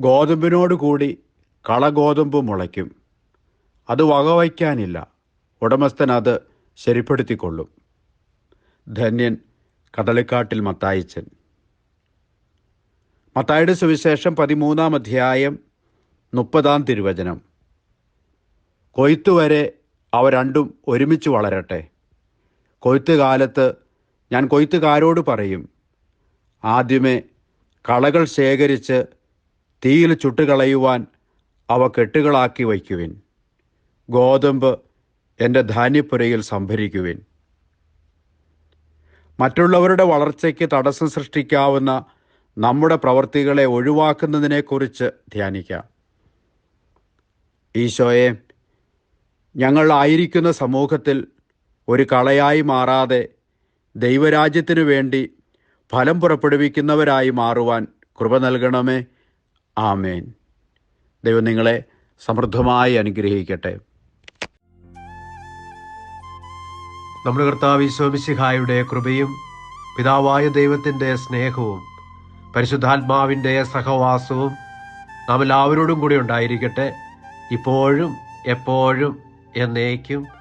ഗോതമ്പിനോട് കൂടി കളഗോതമ്പ് മുളയ്ക്കും. അത് വകവയ്ക്കാനില്ല. ഉടമസ്ഥൻ അത് ശരിപ്പെടുത്തിക്കൊള്ളും. ധന്യൻ കടലിക്കാട്ടിൽ മത്തായിച്ചൻ. മത്തായുടെ സുവിശേഷം പതിമൂന്നാം അധ്യായം മുപ്പതാം തിരുവചനം. കൊയ്ത്തുവരെ അവ രണ്ടും ഒരുമിച്ച് വളരട്ടെ. കൊയ്ത്തുകാലത്ത് ഞാൻ കൊയ്ത്തുകാരോട് പറയും ആദ്യമേ കളകൾ ശേഖരിച്ച് തീയിൽ ചുട്ടുകളയുവാൻ അവ കെട്ടുകളാക്കി വയ്ക്കുവിൻ. ഗോതമ്പ് എന്റെ ധാന്യപ്പുരയിൽ സംഭരിക്കുവിൻ. മറ്റുള്ളവരുടെ വളർച്ചയ്ക്ക് തടസ്സം സൃഷ്ടിക്കാവുന്ന നമ്മുടെ പ്രവർത്തികളെ ഒഴിവാക്കുന്നതിനെക്കുറിച്ച് ധ്യാനിക്കാം. ഈശോയെ ഞങ്ങൾ ആയിരിക്കുന്ന സമൂഹത്തിൽ ഒരു കളയായി മാറാതെ ദൈവരാജ്യത്തിനു വേണ്ടി ഫലം പുറപ്പെടുവിക്കുന്നവരായി മാറുവാൻ കൃപ നൽകണമേ. ആമേൻ. ദൈവം നിങ്ങളെ സമൃദ്ധമായി അനുഗ്രഹിക്കട്ടെ. നമ്മുടെ കർത്താവ് ഈശോമിശിഹായുടെ കൃപയും പിതാവായ ദൈവത്തിന്റെ സ്നേഹവും പരിശുദ്ധാത്മാവിന്റെ സഹവാസവും നാം എല്ലാവരോടും കൂടി ഉണ്ടായിരിക്കട്ടെ. ഇപ്പോഴും എപ്പോഴും എന്നേക്കും